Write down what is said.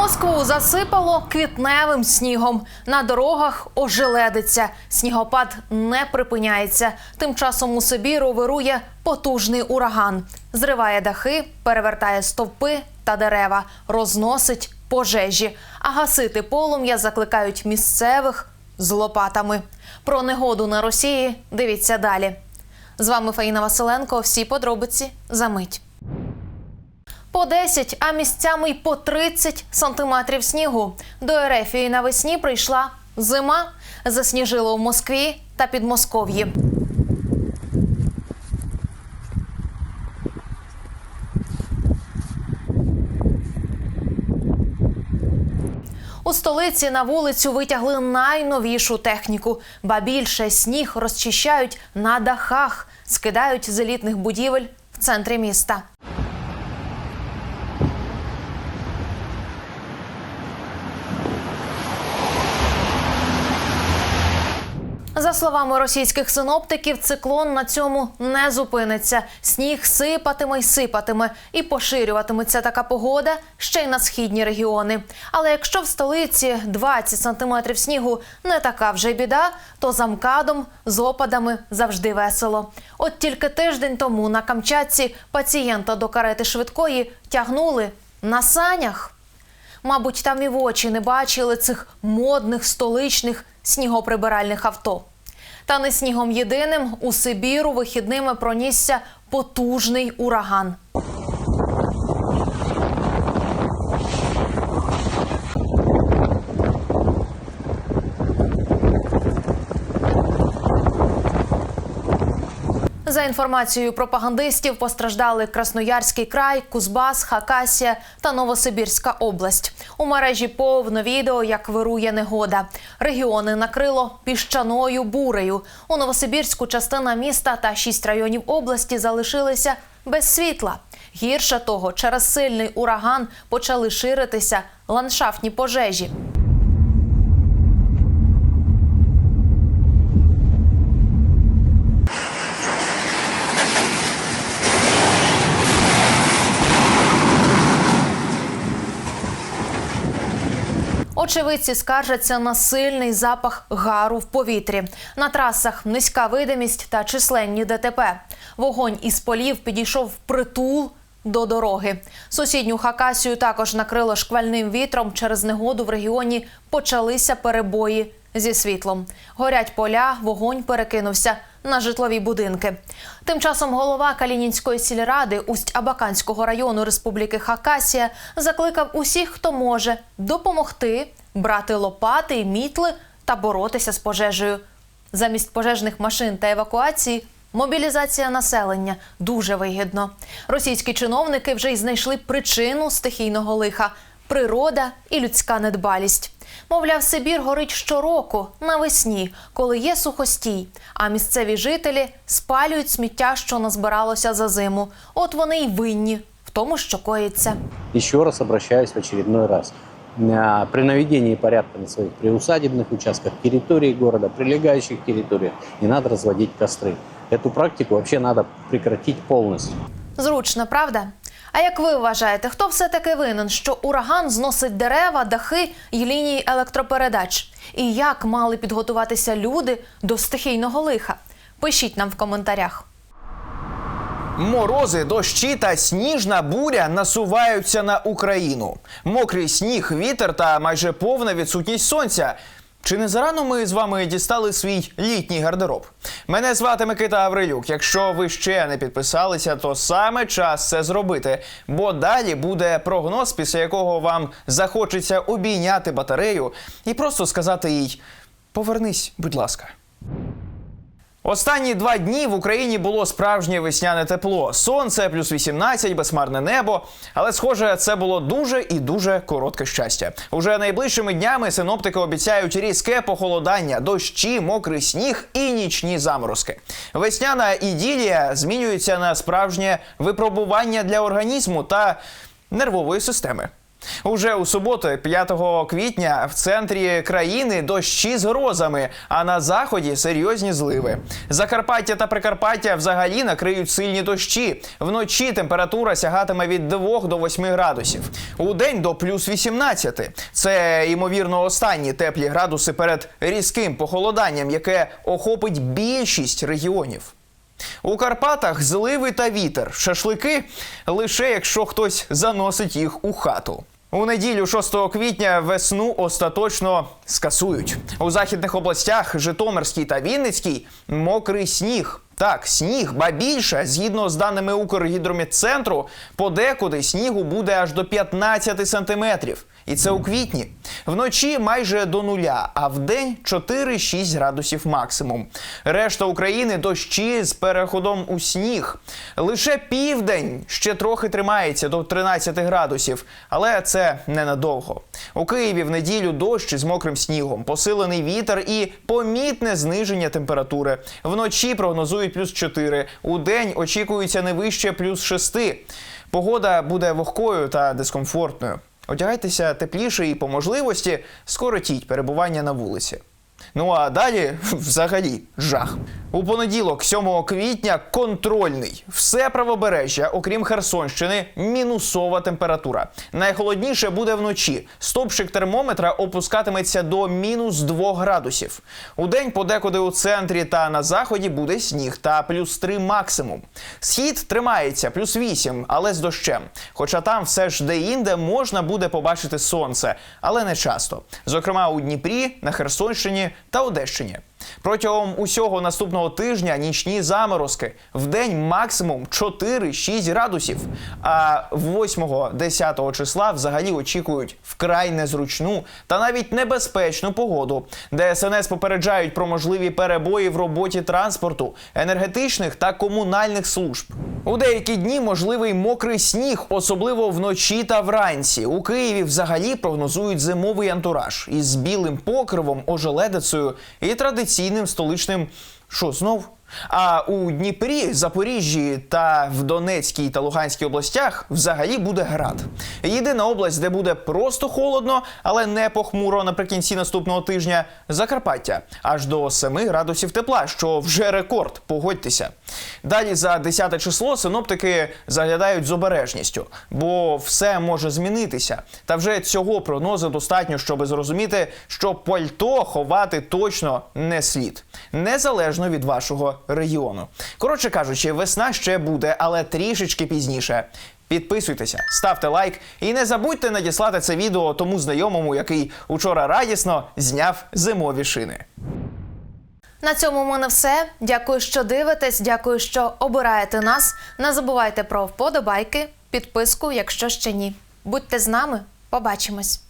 Москву засипало квітневим снігом. На дорогах ожеледиться. Снігопад не припиняється. Тим часом у Сибіру вирує потужний ураган. Зриває дахи, перевертає стовпи та дерева, розносить пожежі. А гасити полум'я закликають місцевих з лопатами. Про негоду на Росії дивіться далі. З вами Фаїна Василенко. Всі подробиці за мить. По 10, а місцями й по 30 сантиметрів снігу. До Ерефії навесні прийшла зима. Засніжило в Москві та Підмосков'ї. У столиці на вулицю витягли найновішу техніку, ба більше сніг розчищають на дахах, скидають з елітних будівель в центрі міста. За словами російських синоптиків, циклон на цьому не зупиниться. Сніг сипатиме й сипатиме, і поширюватиметься така погода ще й на східні регіони. Але якщо в столиці 20 сантиметрів снігу не така вже й біда, то за МКАДом з опадами завжди весело. От тільки тиждень тому на Камчатці пацієнта до карети швидкої тягнули на санях. Мабуть, там і в очі не бачили цих модних столичних снігоприбиральних авто. Та не снігом єдиним у Сибіру вихідними пронісся потужний ураган. За інформацією пропагандистів, постраждали Красноярський край, Кузбас, Хакасія та Новосибірська область. У мережі повно відео, як вирує негода. Регіони накрило піщаною бурею. У Новосибірську частина міста та шість районів області залишилися без світла. Гірше того, через сильний ураган почали ширитися ландшафтні пожежі. Очевидці скаржаться на сильний запах гару в повітрі. На трасах низька видимість та численні ДТП. Вогонь із полів підійшов в притул до дороги. Сусідню Хакасію також накрило шквальним вітром. Через негоду в регіоні почалися перебої зі світлом. Горять поля, вогонь перекинувся на житлові будинки. Тим часом голова Калінінської сільради Усть-Абаканського району Республіки Хакасія закликав усіх, хто може допомогти брати лопати і мітли та боротися з пожежею. Замість пожежних машин та евакуації мобілізація населення дуже вигідно. Російські чиновники вже й знайшли причину стихійного лиха природа і людська недбалість. Мовляв, Сибір горить щороку навесні, коли є сухостій, а місцеві жителі спалюють сміття, що назбиралося за зиму. От вони й винні в тому, що коїться. Еще раз обращаюсь в очередной раз А, При наведении порядка на своих приусадебных участках, территории города, прилегающих территориях, не надо разводить костры. Эту практику вообще надо прекратить полностью. Зручно, правда? А як ви вважаєте, хто все-таки винен, що ураган зносить дерева, дахи і лінії електропередач? І як мали підготуватися люди до стихійного лиха? Пишіть нам в коментарях. Морози, дощі та сніжна буря насуваються на Україну. Мокрий сніг, вітер та майже повна відсутність сонця. Чи не зарано ми з вами дістали свій літній гардероб? Мене звати Микита Аврилюк. Якщо ви ще не підписалися, то саме час це зробити. Бо далі буде прогноз, після якого вам захочеться обійняти батарею і просто сказати їй: повернись, будь ласка. Останні два дні в Україні було справжнє весняне тепло. Сонце плюс 18, безхмарне небо. Але, схоже, це було дуже і дуже коротке щастя. Уже найближчими днями синоптики обіцяють різке похолодання, дощі, мокрий сніг і нічні заморозки. Весняна іділія змінюється на справжнє випробування для організму та нервової системи. Уже у суботу, 5 квітня, в центрі країни дощі з грозами, а на заході серйозні зливи. Закарпаття та Прикарпаття взагалі накриють сильні дощі. Вночі температура сягатиме від 2 до 8 градусів. У день до плюс 18. Це ймовірно останні теплі градуси перед різким похолоданням, яке охопить більшість регіонів. У Карпатах зливи та вітер. Шашлики лише якщо хтось заносить їх у хату. У неділю 6 квітня весну остаточно скасують. У західних областях Житомирській та Вінницькій мокрий сніг. Так, сніг, ба більше, згідно з даними Укргідромедцентру, подекуди снігу буде аж до 15 сантиметрів. І це у квітні. Вночі майже до нуля, а вдень 4-6 градусів максимум. Решта України дощі з переходом у сніг. Лише південь ще трохи тримається до 13 градусів, але це ненадовго. У Києві в неділю дощ з мокрим снігом, посилений вітер і помітне зниження температури. Вночі прогнозують плюс 4, у день очікується не вище плюс 6. Погода буде вогкою та дискомфортною. Одягайтеся тепліше і по можливості скоротіть перебування на вулиці. Ну а далі взагалі жах. У понеділок, 7 квітня, контрольний. Все правобережжя, окрім Херсонщини, мінусова температура. Найхолодніше буде вночі. Стопчик термометра опускатиметься до мінус 2 градусів. У день подекуди у центрі та на заході буде сніг та плюс 3 максимум. Схід тримається плюс 8, але з дощем. Хоча там все ж де-інде можна буде побачити сонце, але не часто. Зокрема, у Дніпрі, на Херсонщині та Одещині. Протягом усього наступного тижня нічні заморозки в день максимум 4-6 градусів. А 8-10 числа взагалі очікують вкрай незручну та навіть небезпечну погоду. ДСНС попереджають про можливі перебої в роботі транспорту, енергетичних та комунальних служб. У деякі дні можливий мокрий сніг, особливо вночі та вранці. У Києві взагалі прогнозують зимовий антураж із білим покривом, ожеледицею і традиційним столичним. Що знов? А у Дніпрі, Запоріжжі та в Донецькій та Луганській областях взагалі буде град. Єдина область, де буде просто холодно, але не похмуро наприкінці наступного тижня Закарпаття аж до 7 градусів тепла, що вже рекорд. Погодьтеся. Далі за 10 число синоптики заглядають з обережністю, бо все може змінитися. Та вже цього прогнозу достатньо, щоб зрозуміти, що пальто ховати точно не слід, незалежно від вашого регіону. Коротше кажучи, весна ще буде, але трішечки пізніше. Підписуйтеся, ставте лайк і не забудьте надіслати це відео тому знайомому, який учора радісно зняв зимові шини. На цьому в мене все. Дякую, що дивитесь. Дякую, що обираєте нас. Не забувайте про вподобайки, підписку, якщо ще ні. Будьте з нами, побачимось.